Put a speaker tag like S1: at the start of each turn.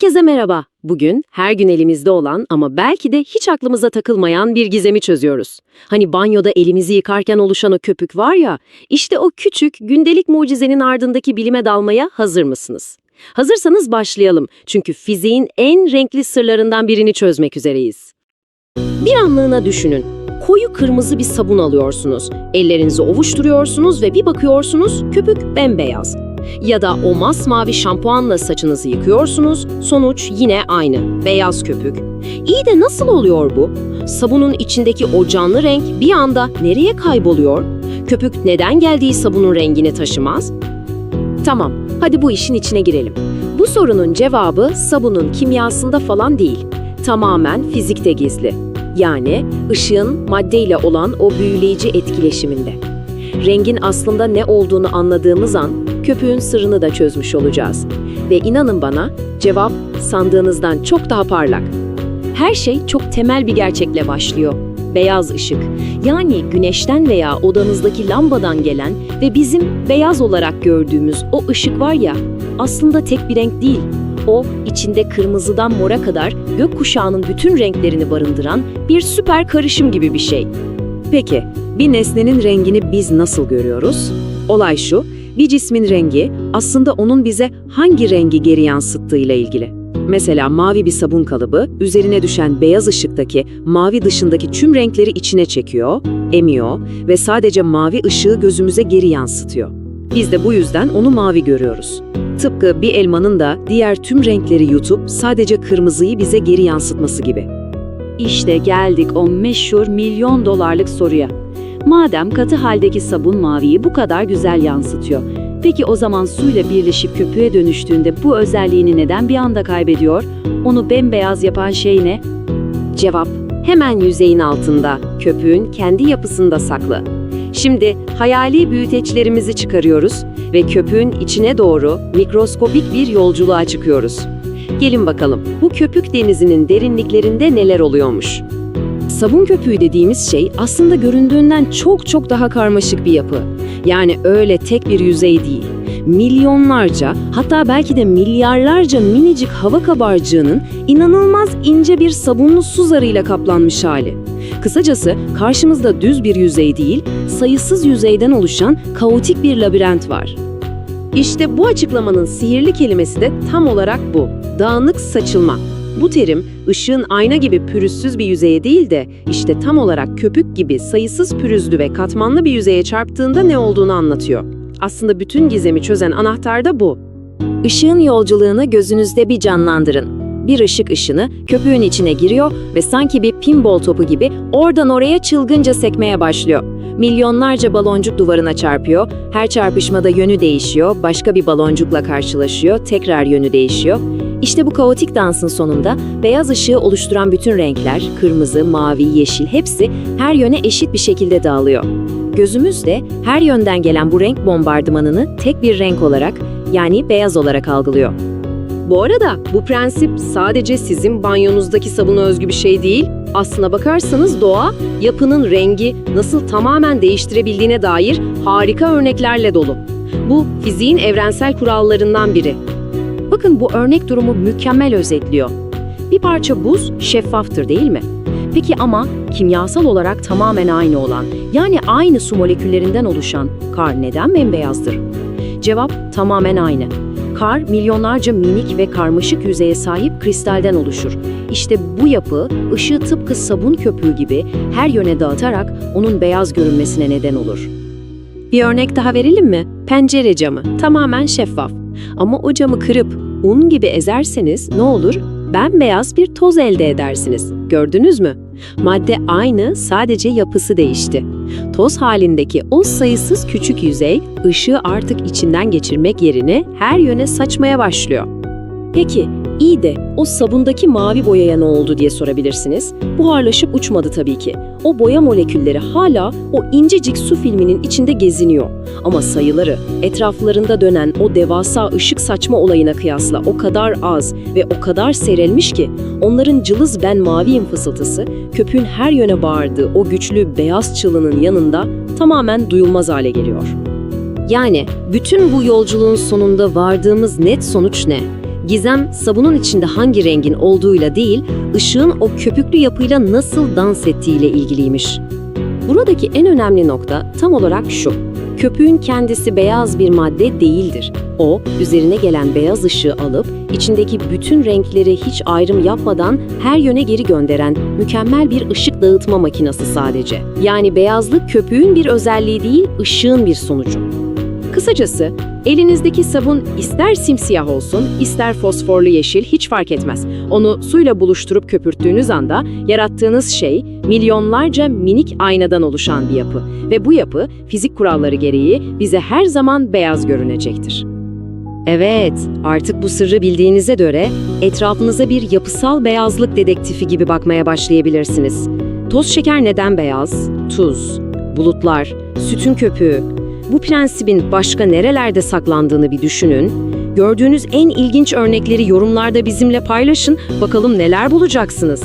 S1: Herkese merhaba. Bugün her gün elimizde olan ama belki de hiç aklımıza takılmayan bir gizemi çözüyoruz. Hani banyoda elimizi yıkarken oluşan o köpük var ya, işte o küçük gündelik mucizenin ardındaki bilime dalmaya hazır mısınız? Hazırsanız başlayalım. Çünkü fiziğin en renkli sırlarından birini çözmek üzereyiz. Bir anlığına düşünün. Koyu kırmızı bir sabun alıyorsunuz. Ellerinizi ovuşturuyorsunuz ve bir bakıyorsunuz köpük bembeyaz. Ya da o masmavi şampuanla saçınızı yıkıyorsunuz, sonuç yine aynı, beyaz köpük. İyi de nasıl oluyor bu? Sabunun içindeki o canlı renk bir anda nereye kayboluyor? Köpük neden geldiği sabunun rengini taşımaz? Tamam, hadi bu işin içine girelim. Bu sorunun cevabı sabunun kimyasında falan değil. Tamamen fizikte gizli. Yani ışığın maddeyle olan o büyüleyici etkileşiminde. Rengin aslında ne olduğunu anladığımız an köpüğün sırrını da çözmüş olacağız. Ve inanın bana cevap sandığınızdan çok daha parlak. Her şey çok temel bir gerçekle başlıyor. Beyaz ışık. Yani güneşten veya odanızdaki lambadan gelen ve bizim beyaz olarak gördüğümüz o ışık var ya aslında tek bir renk değil. O içinde kırmızıdan mora kadar gökkuşağının bütün renklerini barındıran bir süper karışım gibi bir şey. Peki, bir nesnenin rengini biz nasıl görüyoruz? Olay şu, bir cismin rengi aslında onun bize hangi rengi geri yansıttığıyla ilgili. Mesela mavi bir sabun kalıbı üzerine düşen beyaz ışıktaki mavi dışındaki tüm renkleri içine çekiyor, emiyor ve sadece mavi ışığı gözümüze geri yansıtıyor. Biz de bu yüzden onu mavi görüyoruz. Tıpkı bir elmanın da diğer tüm renkleri yutup sadece kırmızıyı bize geri yansıtması gibi.
S2: İşte geldik o meşhur milyon dolarlık soruya. Madem katı haldeki sabun maviyi bu kadar güzel yansıtıyor, peki o zaman suyla birleşip köpüğe dönüştüğünde bu özelliğini neden bir anda kaybediyor? Onu bembeyaz yapan şey ne?
S1: Cevap hemen yüzeyin altında, köpüğün kendi yapısında saklı. Şimdi hayali büyüteçlerimizi çıkarıyoruz ve köpüğün içine doğru mikroskopik bir yolculuğa çıkıyoruz. Gelin bakalım bu köpük denizinin derinliklerinde neler oluyormuş. Sabun köpüğü dediğimiz şey aslında göründüğünden çok çok daha karmaşık bir yapı. Yani öyle tek bir yüzey değil. Milyonlarca hatta belki de milyarlarca minicik hava kabarcığının inanılmaz ince bir sabunlu su zarıyla kaplanmış hali. Kısacası karşımızda düz bir yüzey değil, sayısız yüzeyden oluşan kaotik bir labirent var. İşte bu açıklamanın sihirli kelimesi de tam olarak bu. Dağınık saçılma. Bu terim ışığın ayna gibi pürüzsüz bir yüzeye değil de işte tam olarak köpük gibi sayısız pürüzlü ve katmanlı bir yüzeye çarptığında ne olduğunu anlatıyor. Aslında bütün gizemi çözen anahtar da bu. Işığın yolculuğunu gözünüzde bir canlandırın. Bir ışık ışını köpüğün içine giriyor ve sanki bir pinball topu gibi oradan oraya çılgınca sekmeye başlıyor. Milyonlarca baloncuk duvarına çarpıyor, her çarpışmada yönü değişiyor, başka bir baloncukla karşılaşıyor, tekrar yönü değişiyor. İşte bu kaotik dansın sonunda beyaz ışığı oluşturan bütün renkler, kırmızı, mavi, yeşil hepsi her yöne eşit bir şekilde dağılıyor. Gözümüz de her yönden gelen bu renk bombardımanını tek bir renk olarak yani beyaz olarak algılıyor. Bu arada bu prensip sadece sizin banyonuzdaki sabuna özgü bir şey değil. Aslına bakarsanız doğa, yapının rengi nasıl tamamen değiştirebildiğine dair harika örneklerle dolu. Bu fiziğin evrensel kurallarından biri. Bakın bu örnek durumu mükemmel özetliyor. Bir parça buz şeffaftır değil mi? Peki ama kimyasal olarak tamamen aynı olan, yani aynı su moleküllerinden oluşan kar neden bembeyazdır? Cevap tamamen aynı. Kar milyonlarca minik ve karmaşık yüzeye sahip kristalden oluşur. İşte bu yapı ışığı tıpkı sabun köpüğü gibi her yöne dağıtarak onun beyaz görünmesine neden olur. Bir örnek daha verelim mi? Pencere camı tamamen şeffaf. Ama o camı kırıp un gibi ezerseniz ne olur? Bembeyaz bir toz elde edersiniz. Gördünüz mü? Madde aynı, sadece yapısı değişti. Toz halindeki o sayısız küçük yüzey, ışığı artık içinden geçirmek yerine her yöne saçmaya başlıyor. Peki, iyi de o sabundaki mavi boyaya ne oldu diye sorabilirsiniz. Buharlaşıp uçmadı tabii ki. O boya molekülleri hala o incecik su filminin içinde geziniyor. Ama sayıları, etraflarında dönen o devasa ışık saçma olayına kıyasla o kadar az ve o kadar seyrelmiş ki onların cılız ben maviyim fısıltısı köpüğün her yöne bağırdığı o güçlü beyaz çığlığının yanında tamamen duyulmaz hale geliyor. Yani bütün bu yolculuğun sonunda vardığımız net sonuç ne? Gizem sabunun içinde hangi rengin olduğuyla değil, ışığın o köpüklü yapıyla nasıl dans ettiğiyle ilgiliymiş. Buradaki en önemli nokta tam olarak şu. Köpüğün kendisi beyaz bir madde değildir. O, üzerine gelen beyaz ışığı alıp içindeki bütün renkleri hiç ayrım yapmadan her yöne geri gönderen mükemmel bir ışık dağıtma makinesi sadece. Yani beyazlık köpüğün bir özelliği değil, ışığın bir sonucu. Kısacası elinizdeki sabun ister simsiyah olsun, ister fosforlu yeşil hiç fark etmez. Onu suyla buluşturup köpürttüğünüz anda yarattığınız şey milyonlarca minik aynadan oluşan bir yapı ve bu yapı fizik kuralları gereği bize her zaman beyaz görünecektir. Evet, artık bu sırrı bildiğinize göre etrafınıza bir yapısal beyazlık dedektifi gibi bakmaya başlayabilirsiniz. Toz şeker neden beyaz? Tuz, bulutlar, sütün köpüğü. Bu prensibin başka nerelerde saklandığını bir düşünün. Gördüğünüz en ilginç örnekleri yorumlarda bizimle paylaşın. Bakalım neler bulacaksınız.